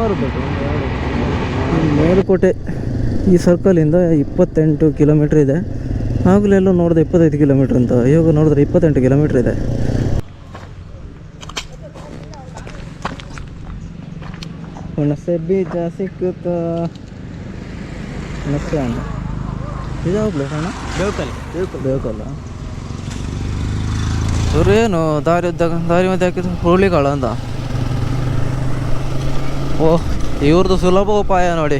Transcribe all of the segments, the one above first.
ಸುಮಾರು ಬೇಕು ಮೇಲುಕೋಟೆ ಈ ಸರ್ಕಲಿಂದ ಇಪ್ಪತ್ತೆಂಟು ಕಿಲೋಮೀಟ್ರ್ ಇದೆ. ಆಗಲೆಲ್ಲೋ ನೋಡಿದೆ ಇಪ್ಪತ್ತೈದು ಕಿಲೋಮೀಟ್ರ್ ಅಂತ. ಇವಾಗ ನೋಡಿದ್ರೆ ಇಪ್ಪತ್ತೆಂಟು ಕಿಲೋಮೀಟ್ರ್ ಇದೆ. ಹುಣಸೆ ಬೀಜ ಸಿಕ್ಕುತ್ತ. ಹುಣಸೆ ಹಣ್ಣು ಇದಾವ ಪ್ಲೇಸ್ ಅಣ್ಣ? ಬೇಕಲ್ಲ ಬೇಕಲ್ಲ ಬೇಕಲ್ಲ ಏನು ದಾರಿ ದಾರಿ ಮಧ್ಯೆ ಹಾಕಿದ್ರು ಹುರುಳಿಗಾಳ ಅಂತ ಓಹ್ ಇವ್ರದ್ದು ಸುಲಭ ಉಪಾಯ ನೋಡಿ.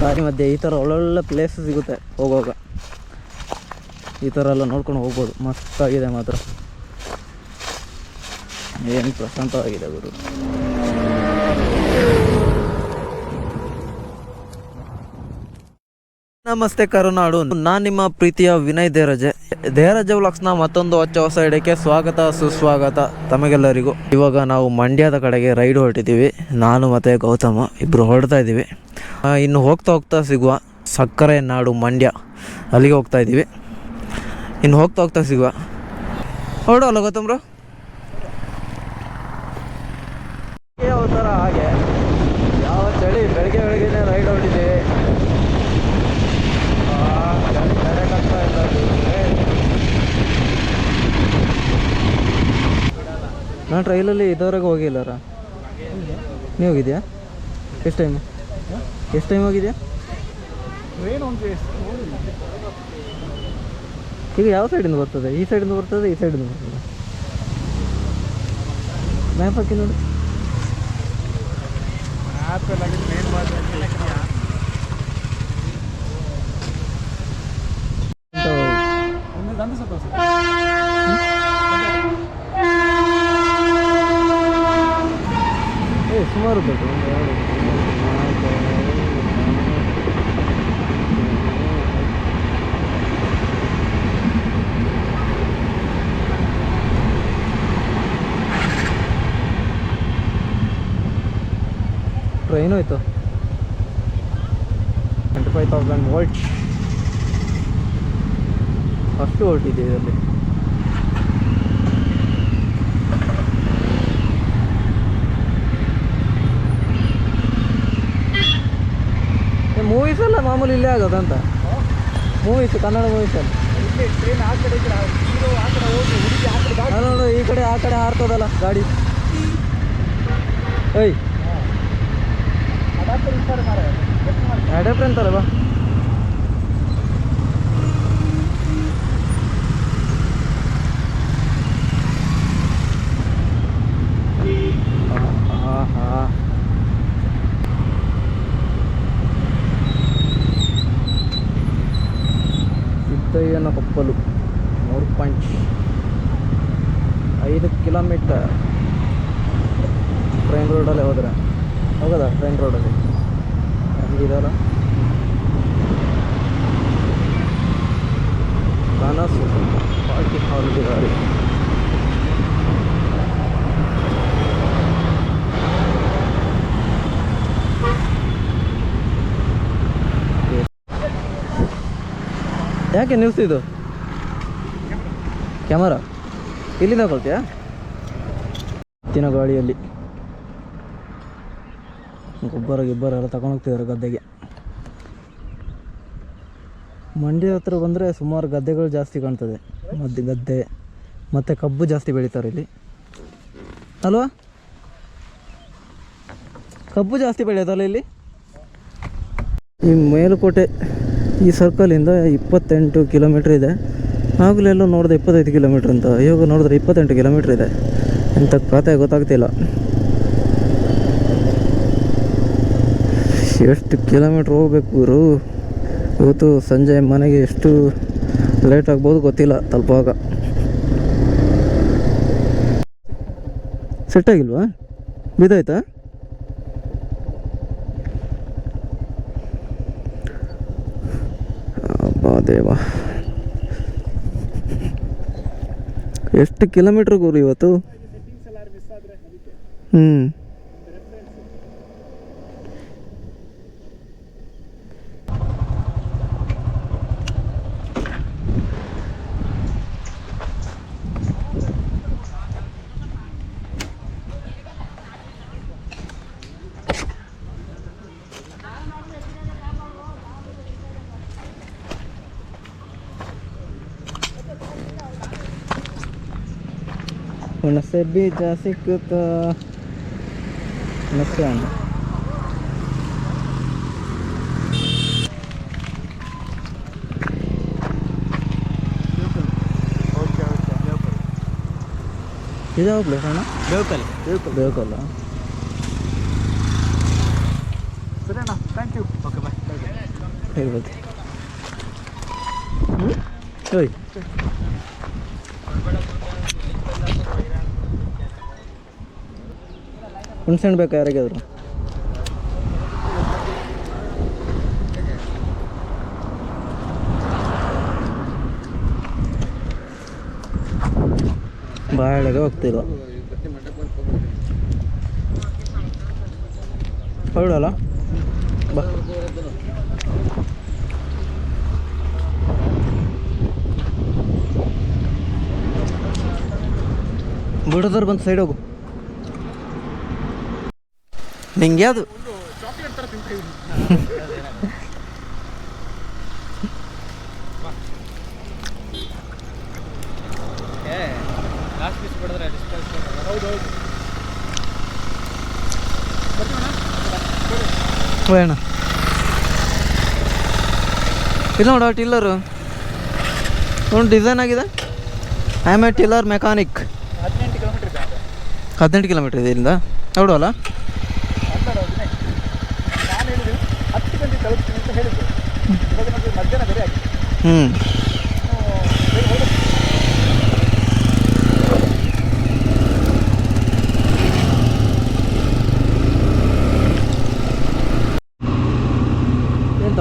ದಾರಿ ಮಧ್ಯೆ ಈ ಥರ ಒಳ್ಳೊಳ್ಳೆ ಪ್ಲೇಸ್ ಸಿಗುತ್ತೆ ಹೋಗುವಾಗ. ಈ ಥರ ಎಲ್ಲ ನೋಡ್ಕೊಂಡು ಹೋಗ್ಬೋದು. ಮಸ್ತಾಗಿದೆ ಮಾತ್ರ. ಏನು ಪ್ರಶಾಂತವಾಗಿದೆ ಗುರು. ನಮಸ್ತೆ ಕರುನಾಡು. ನಾನು ನಿಮ್ಮ ಪ್ರೀತಿಯ ವಿನಯ್ ದೇರಜೆ ದೇರಜೆ ವ್ಲಾಗ್ಸ್ನ ಮತ್ತೊಂದು ಹೊಚ್ಚ ಹೊಸ ಇಡಕ್ಕೆ ಸ್ವಾಗತ, ಸುಸ್ವಾಗತ ತಮಗೆಲ್ಲರಿಗೂ. ಇವಾಗ ನಾವು ಮಂಡ್ಯದ ಕಡೆಗೆ ರೈಡ್ ಹೊರಟಿದ್ದೀವಿ. ನಾನು ಮತ್ತು ಗೌತಮ ಇಬ್ಬರು ಹೊರಡ್ತಾ ಇದ್ದೀವಿ. ಇನ್ನು ಹೋಗ್ತಾ ಹೋಗ್ತಾ ಸಿಗುವ ಸಕ್ಕರೆ ನಾಡು ಮಂಡ್ಯ. ಅಲ್ಲಿಗೆ ಹೋಗ್ತಾ ಇದ್ದೀವಿ. ಇನ್ನು ಹೋಗ್ತಾ ಹೋಗ್ತಾ ಸಿಗುವ. ಹೊರಡೋಲ್ಲ ಗೌತಮ್ರು? ಯಾವ ಥರ ಹಾಗೆ ಯಾವ ಚಳಿ ಬೆಳಗ್ಗೆ ಬೆಳಗ್ಗೆನೇ ರೈಡ್ ಹೊರಟಿದ್ದೀವಿ ನಾನು ಟ್ರೈಲಲ್ಲಿ ಇದುವರೆಗೆ ಹೋಗಿಲ್ಲರ ನೀವು ಹೋಗಿದ್ಯಾ? ಎಷ್ಟು ಟೈಮು ಎಷ್ಟು ಟೈಮ್ ಹೋಗಿದ್ಯಾ? ಈಗ ಯಾವ ಸೈಡಿಂದ ಬರ್ತದೆ? ಈ ಸೈಡಿಂದ ಬರ್ತದೆ, ಈ ಸೈಡಿಂದ ಬರ್ತದೆ? ಮ್ಯಾಪ್ ಹಾಕಿ ನೋಡಿ. ಒಂದು ಎರಡು ಮೂರು, ನಾಲ್ಕು, ಟ್ರೈನು ಆಯಿತು ಟ್ವೆಂಟಿ ಫೈವ್ ತೌಸಂಡ್ ವೋಲ್ಟ್ ಅಷ್ಟು ವೋಲ್ಟ್ ಇದೆ ಇದರಲ್ಲಿ ಮೂವೀಸ್ ಎಲ್ಲ ಮಾಮೂಲಿ ಇಲ್ಲೇ ಆಗೋದಂತ ಮೂವೀಸ್ ಕನ್ನಡ ಮೂವೀಸ್ ಅಲ್ಲಿ. ಅಲ್ಲ ನೋಡು, ಈ ಕಡೆ, ಆ ಕಡೆ ಹಾರ್ತದಲ್ಲ ಗಾಡಿ. ಏಯ್. ಅಡಾಪ್ಟರ್ ಅಂತಾರೆ ಬಾ ಹಾಂ ಸಿದ್ದಯ್ಯನ ಯಾಕೆ ನಿಲ್ಸಿದ್ದು ಕ್ಯಾಮರಾ ಇಲ್ಲಿ ತಗೊಳ್ತೀಯಾ? ತಿನ ಗಾಳಿಯಲ್ಲಿ ಗೊಬ್ಬರ, ಗಿಬ್ಬರ ಎಲ್ಲ ತಗೊಂಡೋಗ್ತಿದ್ದಾರೆ ಗದ್ದೆಗೆ. ಮಂಡ್ಯ ಹತ್ರ ಬಂದರೆ ಸುಮಾರು ಗದ್ದೆಗಳು ಜಾಸ್ತಿ ಕಾಣ್ತದೆ. ಮದ್ದು ಗದ್ದೆ, ಮತ್ತು ಕಬ್ಬು ಜಾಸ್ತಿ ಬೆಳೀತಾರೆ ಇಲ್ಲಿ. ಅಲ್ವಾ? ಕಬ್ಬು ಜಾಸ್ತಿ ಬೆಳೆಯೋದಲ್ಲ ಇಲ್ಲಿ? ಈ ಮೇಲುಕೋಟೆ ಈ ಸರ್ಕಲಿಂದ ಇಪ್ಪತ್ತೆಂಟು ಕಿಲೋಮೀಟ್ರ್ ಇದೆ. ಆಗಲೆಲ್ಲೋ ನೋಡಿದೆ ಇಪ್ಪತ್ತೈದು ಕಿಲೋಮೀಟ್ರ್ ಅಂತ. ಇವಾಗ ನೋಡಿದ್ರೆ ಇಪ್ಪತ್ತೆಂಟು ಕಿಲೋಮೀಟ್ರ್ ಇದೆ. ಅಂತ ಕತೆ ಗೊತ್ತಾಗ್ತಿಲ್ಲ. ಎಷ್ಟು ಕಿಲೋಮೀಟ್ರ್ ಹೋಗ್ಬೇಕು ಗುರು? ಇವತ್ತು ಸಂಜೆ ಮನೆಗೆ ಎಷ್ಟು ಲೇಟ್ ಆಗ್ಬೋದು ಗೊತ್ತಿಲ್ಲ ತಲುಪುವಾಗ ಸೆಟ್ ಆಗಿಲ್ವಾ? ಬಿದ್ದಾಯ್ತಾ? ದೇವ ಎಷ್ಟು ಕಿಲೋಮೀಟ್ರ್ ಗುರು ಇವತ್ತು? ಹ್ಞೂ ಹುಣಸೆ ಬೀಜ ಸಿಕ್ಕುತ್ತ ಹುಣಸೆ ಹಣ್ಣು ಓಕೆ ಓಕೆ ಬೇಕಲ್ ಇದಾವ ಪ್ಲೇಸ್ ಅಣ್ಣ ಬೇಕಲ್ ಬೇಕಲ್ ಬೇಕಲ್ಲ ಸರಿ ಅಣ್ಣ thank you okay bye bye ಹೇಳ್ಬೇಕು ಓಯ್ ಹುಣ್ಸೆಹಣ್ಣು ಬೇಕಾ ಯಾರಿಗಾದ್ರು? ಬಾಳೆಗೆ ಹೋಗ್ತಿಲ್ಲ ಹೊರಡಲ್ಲ ಬಾ ಬಿಡೋದ್ರ ಬಂದು ಸೈಡ್ ಹೋಗು. ನಿಂಗೆ ಅದು ಬೇಡ ಇಲ್ಲ ನೋಡ ಟಿಲ್ಲರು ಒಂದು ಡಿಸೈನ್ ಆಗಿದೆ. I am a tiller mechanic ಹದಿನೆಂಟು ಕಿಲೋಮೀಟರ್ ಇದೆ ಇಲ್ಲಿಂದ. ನೋಡುವಲ್ಲ? ಹ್ಞೂ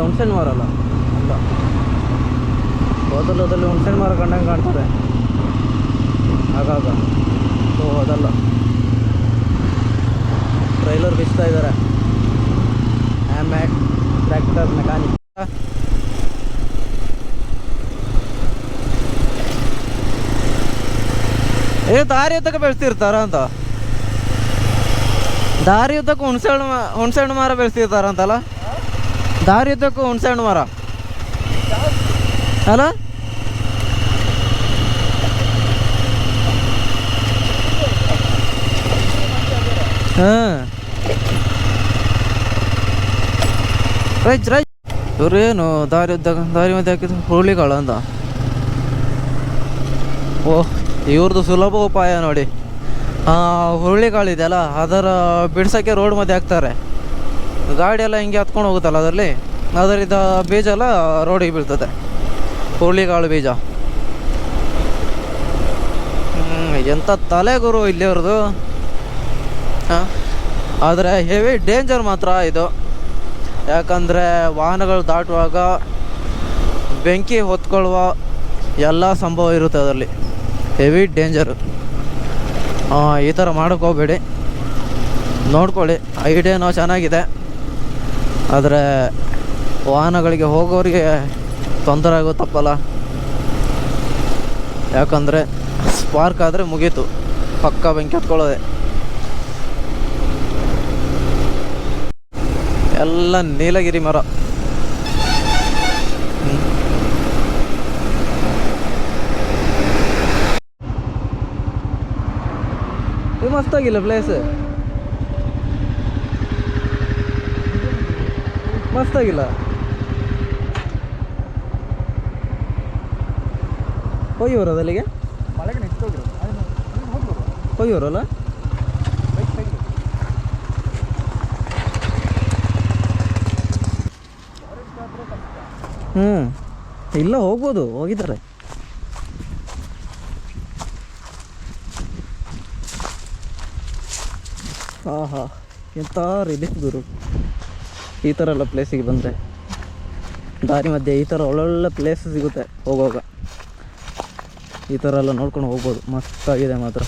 ಹುಣ್ಸೆಣ್ಣು ಮರ ಅಲ್ಲ ಅಲ್ಲ. ಹೋದಲ್ಲದಲ್ಲಿ ಹುಣ್ಸೆಣ್ಣು ಮರ ಕಂಡಂಗೆ ಕಾಣ್ತದೆ. ಏ, ದಾರಿ ಉದ್ದಕ್ಕೆ ಬೆಳೆಸ್ತಿರ್ತಾರ ಅಂತ. ದಾರಿ ಉದ್ದಕ್ಕೂ ಹುಣ್ಸೆಹಣ್ಣು ಹುಣಸೆ ಹಣ್ಣು ಮರ ಬೆಳೆಸ್ತಿರ್ತಾರ ಅಂತಲ್ಲ? ದಾರಿ ಉದ್ದಕ್ಕೂ ಹುಣ್ಸೆಹಣ್ಣು ಮರ. ಅಲ್ಲ? ಹಾಂ. ರೈಟ್ ರೈಟ್ ಇವ್ರು ಏನು ದಾರಿ ಉದ್ದಾಗ ದಾರಿ ಮಧ್ಯೆ ಹಾಕಿದ್ರು ಹುರುಳಿಗಳು ಅಂತ? ಓಹ್. ಇವ್ರದ್ದು ಸುಲಭ ಉಪಾಯ ನೋಡಿ. ಹುರುಳಿಕಾಳು ಇದೆಯಲ್ಲ ಅದರ ಬಿಡ್ಸೋಕ್ಕೆ ರೋಡ್ ಮಧ್ಯೆ ಹಾಕ್ತಾರೆ. ಗಾಡಿ ಎಲ್ಲ ಹಿಂಗೆ ಹತ್ಕೊಂಡು ಹೋಗುತ್ತಲ್ಲ ಅದರಲ್ಲಿ? ಅದರಿಂದ ಬೀಜ ಎಲ್ಲ ರೋಡಿಗೆ ಬೀಳ್ತದೆ. ಹುರುಳಿಕಾಳು ಬೀಜ. ಎಂಥ ತಲೆ ಗುರು ಇಲ್ಲಿ ಅವ್ರದ್ದು ಆದರೆ ಹೆವಿ ಡೇಂಜರ್ ಮಾತ್ರ ಇದು. ಯಾಕಂದರೆ ವಾಹನಗಳು ದಾಟುವಾಗ ಬೆಂಕಿ ಹೊತ್ಕೊಳ್ಳುವ ಎಲ್ಲ ಸಂಭವ ಇರುತ್ತೆ ಅದರಲ್ಲಿ. Heavy danger. ಈ ಥರ ಮಾಡೋಕ್ಕೆ ಹೋಗ್ಬೇಡಿ. ನೋಡ್ಕೊಳ್ಳಿ ಐಡಿಯಾನೋ ಚೆನ್ನಾಗಿದೆ. ಆದರೆ, ವಾಹನಗಳಿಗೆ ಹೋಗೋರಿಗೆ ತೊಂದರೆ ತಪ್ಪಲ್ಲ. ಯಾಕಂದರೆ ಸ್ಪಾರ್ಕ್ ಆದರೆ ಮುಗೀತು. ಪಕ್ಕ ಬೆಂಕಿ ಹತ್ಕೊಳ್ಳೋದೆ. ಎಲ್ಲ ನೀಲಗಿರಿ ಮರ. ಮಸ್ತಾಗಿಲ್ಲ ಪ್ಲೇಸ್ ಮಸ್ತಾಗಿಲ್ಲ ಆಗಿಲ್ಲ. ಮಳೆಗೆ ನಿಂತೋಗಿರು ಹೋಗ್ಬೋದು ಕೊಯ್ಯೂರಲ್ಲ ಬೈಕ್ ತೆಗೆದು ಹ್ಞೂ ಇಲ್ಲ ಹೋಗ್ಬೋದು ಹೋಗಿದ್ದಾರೆ. ಆಹಾ ಎಂಥ ರಿಲೀಫ್ ಗುರು. ಈ ಥರ ಎಲ್ಲ ಪ್ಲೇಸಿಗೆ ಬಂದರೆ. ದಾರಿ ಮಧ್ಯೆ ಈ ಥರ ಒಳ್ಳೊಳ್ಳೆ ಪ್ಲೇಸ್ ಸಿಗುತ್ತೆ ಹೋಗುವಾಗ. ಈ ಥರ ಎಲ್ಲ ನೋಡ್ಕೊಂಡು ಹೋಗ್ಬೋದು, ಮಸ್ತಾಗಿದೆ ಮಾತ್ರ.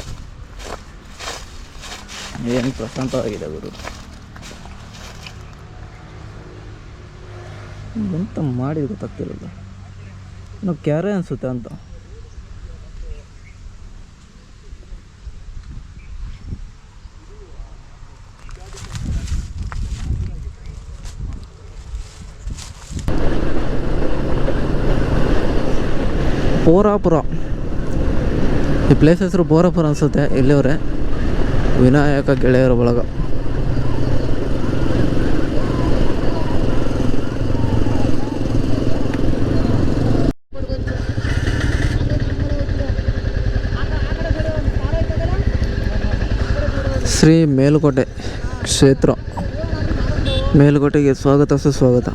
ಏನು ಪ್ರಶಾಂತವಾಗಿದೆ ಗುರು. ಎಂತ ಮಾಡಿದ ಗೊತ್ತಾಗ್ತಿರಲ್ಲ. ಇನ್ನು ಕ್ಯಾರೆ ಅನಿಸುತ್ತೆ ಅಂತ. ಪೋರಾಪುರ ಈ ಪ್ಲೇಸ್ ಹೆಸರು ಬೋರಾಪುರ ಅನಿಸುತ್ತೆ, ಇಲ್ಲಿವರೆ. ವಿನಾಯಕ ಗೆಳೆಯರ ಬಳಗ. ಶ್ರೀ ಮೇಲುಕೋಟೆ ಕ್ಷೇತ್ರ. ಮೇಲುಕೋಟೆಗೆ ಸ್ವಾಗತ, ಸುಸ್ವಾಗತ.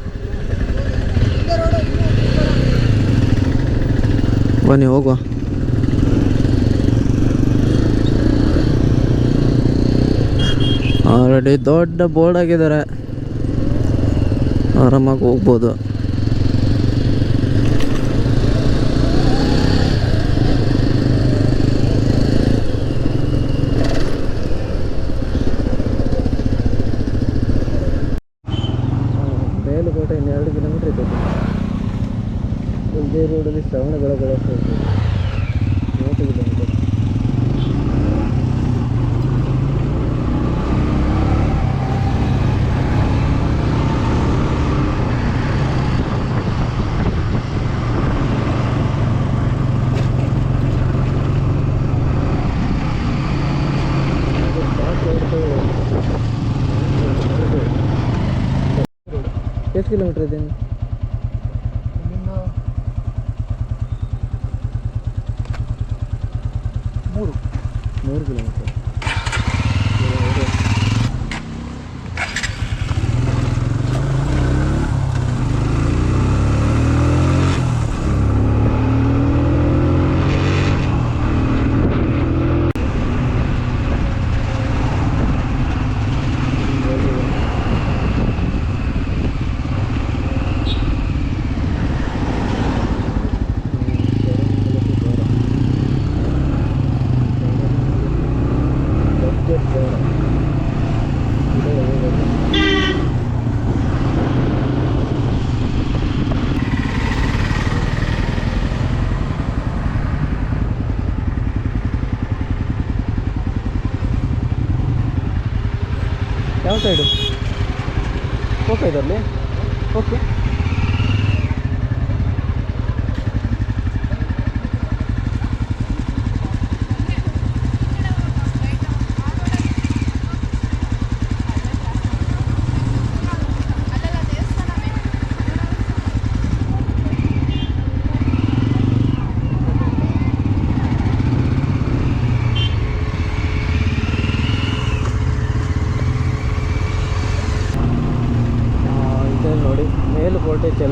ಬನ್ನಿ ಹೋಗುವ. ಆಲ್ರೆಡಿ ದೊಡ್ಡ ಬೋರ್ಡ್ ಆಗಿದ್ದಾರೆ. ಆರಾಮಾಗಿ ಹೋಗ್ಬೋದು ಮೇಲುಕೋಟೆ ಇನ್ನೆರಡು ಕಿಲೋಮೀಟ್ರ್ ಇದೆ ಇದೇ ರೋಡಲ್ಲಿ ಶ್ರವಣ ಬೆಳಗೊಳ ಮೂವತ್ತು ಕಿಲೋಮೀಟರ್ ಎಷ್ಟು ಕಿಲೋಮೀಟ್ರ್ 对对。对对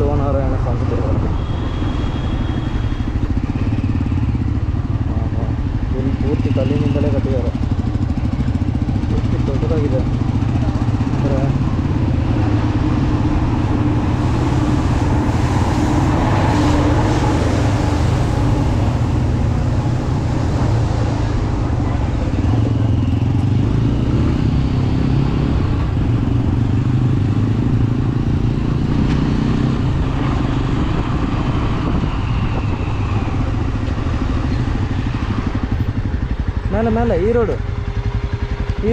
ಮೇಲುಕೋಟೆ ಚೆಲುವನಾರಾಯಣ ಸ್ವಾಮಿ ಆಹಾ. ಇಲ್ಲಿ ಪೂರ್ತಿ ಕಲ್ಲಿನಿಂದಲೇ ಕಟ್ಟಿದ್ದಾರೆ ಎಷ್ಟು ದೊಡ್ಡದಾಗಿದೆ ಅಂದರೆ ಮೇಲೆ ಮೇಲೆ ಈ ರೋಡು ಈ